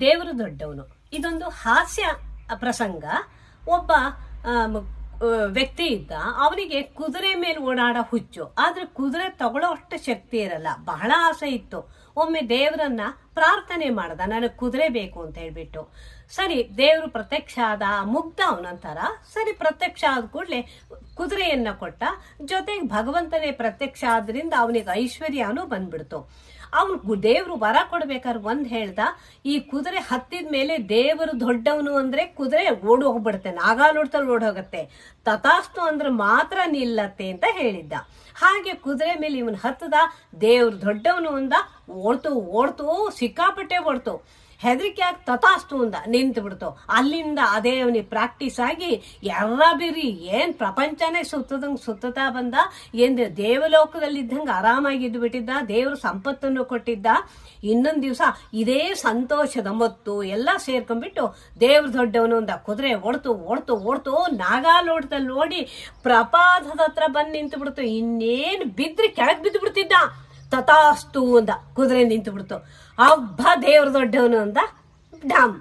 ದೇವರು ದೊಡ್ಡವನು. ಇದೊಂದು ಹಾಸ್ಯ ಪ್ರಸಂಗ. ಒಬ್ಬ ವ್ಯಕ್ತಿ ಇದ್ದ, ಅವನಿಗೆ ಕುದುರೆ ಮೇಲೆ ಓಡಾಡೋ ಹುಚ್ಚು. ಆದ್ರೆ ಕುದುರೆ ತಗೊಳ್ಳೋ ಅಷ್ಟು ಶಕ್ತಿ ಇರಲ್ಲ. ಬಹಳ ಆಸೆ ಇತ್ತು. ಒಮ್ಮೆ ದೇವರನ್ನ ಪ್ರಾರ್ಥನೆ ಮಾಡ್ದ, ನನಗೆ ಕುದುರೆ ಬೇಕು ಅಂತ ಹೇಳ್ಬಿಟ್ಟು. ಸರಿ, ದೇವರು ಪ್ರತ್ಯಕ್ಷ ಆದ ಮುಗ್ಧ ಅವನಂತರ, ಸರಿ, ಪ್ರತ್ಯಕ್ಷ ಆದ ಕೂಡಲೇ ಕುದುರೆಯನ್ನ ಕೊಟ್ಟ. ಜೊತೆಗೆ ಭಗವಂತನೇ ಪ್ರತ್ಯಕ್ಷ ಆದ್ರಿಂದ ಅವನಿಗೆ ಐಶ್ವರ್ಯನೂ ಬಂದ್ಬಿಡ್ತು. ಅವನು ದೇವ್ರು ವರ ಕೊಡ್ಬೇಕಾದ್ರೆ ಒಂದ್ ಹೇಳ್ದ, ಈ ಕುದುರೆ ಹತ್ತಿದ ಮೇಲೆ ದೇವರು ದೊಡ್ಡವನು ಅಂದ್ರೆ ಕುದುರೆ ಓಡಿ ಹೋಗ್ಬಿಡುತ್ತೆ ನಾಗಾಲೋಡ್ತಲ್ಲಿ ಓಡ್ ಹೋಗುತ್ತೆ. ತಥಾಸ್ತು ಅಂದ್ರೆ ಮಾತ್ರ ನಿಲ್ಲತ್ತೆ ಅಂತ ಹೇಳಿದ್ದ. ಹಾಗೆ ಕುದುರೆ ಮೇಲೆ ಇವನು ಹತ್ತದ, ದೇವ್ರು ದೊಡ್ಡವನು ಅಂದ, ಓಡ್ತು ಓಡ್ತು, ಸಿಕ್ಕಾಪಟ್ಟೆ ಓಡ್ತು. ಹೆದರಿಕೆ ಆಗಿ ತಥಾಸ್ತು ಅಂದ ನಿಂತು ಬಿಡ್ತು. ಅಲ್ಲಿಂದ ಅದೇ ಅವನಿಗೆ ಪ್ರಾಕ್ಟೀಸ್ ಆಗಿ ಎರ್ರ ಬಿರಿ ಏನ್ ಪ್ರಪಂಚನೇ ಸುತ್ತದಂಗ್ ಸುತ್ತತಾ ಬಂದ, ಏನ್ ದೇವಲೋಕದಲ್ಲಿ ಇದ್ದಂಗ ಆರಾಮಾಗಿದ್ದು ಬಿಟ್ಟಿದ್ದ, ದೇವರು ಸಂಪತ್ತನ್ನು ಕೊಟ್ಟಿದ್ದ, ಇನ್ನೊಂದು ದಿವಸ ಇದೇ ಸಂತೋಷದ ಮತ್ತು ಎಲ್ಲ ಸೇರ್ಕೊಂಡ್ಬಿಟ್ಟು ದೇವ್ರ ದೊಡ್ಡವನು ಅಂದ ಕುದುರೆ ಓಡ್ತು ಓಡ್ತು ಓಡ್ತು ನಾಗಾಲೋಟದಲ್ಲಿ ಓಡಿ ಪ್ರಪಾತದ ಹತ್ರ ಬಂದು ನಿಂತು ಬಿಡ್ತು. ಇನ್ನೇನು ಬಿದ್ರಿ ಕೆಳಗೆ ಬಿದ್ದು ಬಿಡ್ತಿದ್ದ. ತಥಾಸ್ತು ಅಂದ ಕುದುರೆ ನಿಂತು ಬಿಡ್ತು ಅಬ್ಬ ದೇವ್ರ ದೊಡ್ಡವನು ಅಂದ ಡಾಮ್.